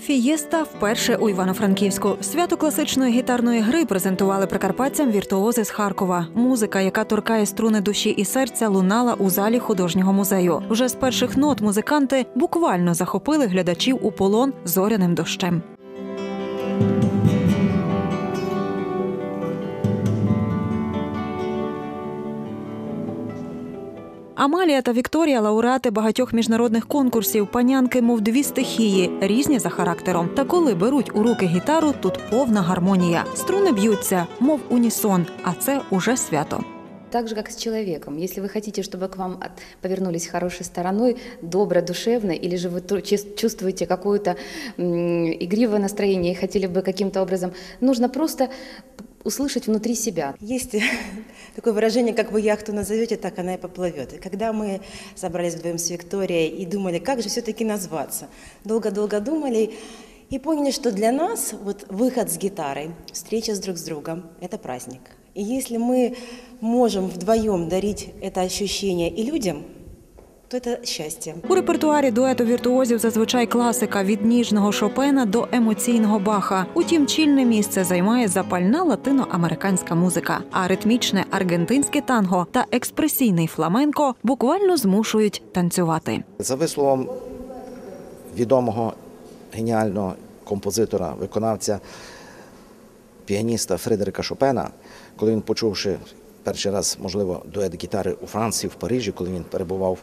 Фієста вперше у Івано-Франківську. Свято класичної гітарної гри презентували прикарпатцям віртуози з Харкова. Музика, яка торкає струни душі і серця, лунала у залі художнього музею. Вже з перших нот музиканти буквально захопили глядачів у полон зоряним дощем. Амалія та Вікторія лауреати багатьох міжнародних конкурсів, панянки, мов дві стихії, різні за характером. Та коли беруть у руки гітару, тут повна гармонія. Струни б'ються, мов унісон, а це уже свято. Так же, как с человеком. Если вы хотите, чтобы к вам от- повернулись хорошей стороной, добро, душевно, или же вы тру- чувс- чувствуете какое-то м, игривое настроение и хотели бы каким-то образом, нужно просто услышать внутри себя. Есть такое выражение, как вы яхту назовете, так она и поплывет. И когда мы собрались вдвоем с Викторией и думали, как же все-таки назваться, долго-долго думали и поняли, что для нас вот выход с гитарой, встреча с друг с другом – это праздник. И если мы можем вдвоем дарить это ощущение и людям, то это счастье. У репертуарі дуету віртуозів зазвичай класика від ніжного Шопена до емоційного Баха. Утім, чільне місце займає запальна латиноамериканська музика, а ритмічне аргентинське танго та експресійний фламенко буквально змушують танцювати. За висловом відомого геніального композитора, виконавця, піаніста Фредерика Шопена, коли він почувши перший раз, можливо, дует гітари у Франції, в Парижі, коли він перебував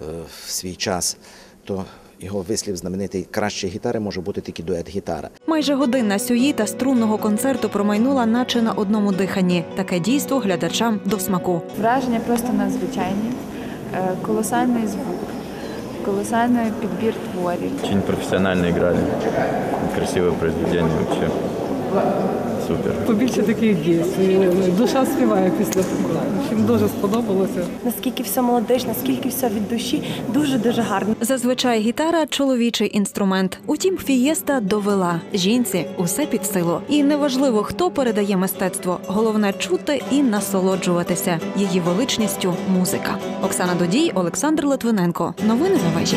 е, в свій час, то його вислів знаменитий краще гітари може бути тільки дует гітара. Майже годинна сюїта струнного концерту промайнула, наче на одному диханні. Таке дійство глядачам до смаку. Враження просто надзвичайні. Е, Колосальний звук, колосальний підбір творів. Очень профессионально играли. Красивое произведение вообще. Супер. побільше таких дій. Душа співає після того. Всім дуже сподобалося. наскільки все молодечно, наскільки все від душі, дуже дуже гарно. Зазвичай гітара чоловічий інструмент. Утім, фієста довела жінці усе під силу. І неважливо, хто передає мистецтво. Головне чути і насолоджуватися її величністю музика. Оксана Додій, Олександр Литвиненко. Новини на вежі.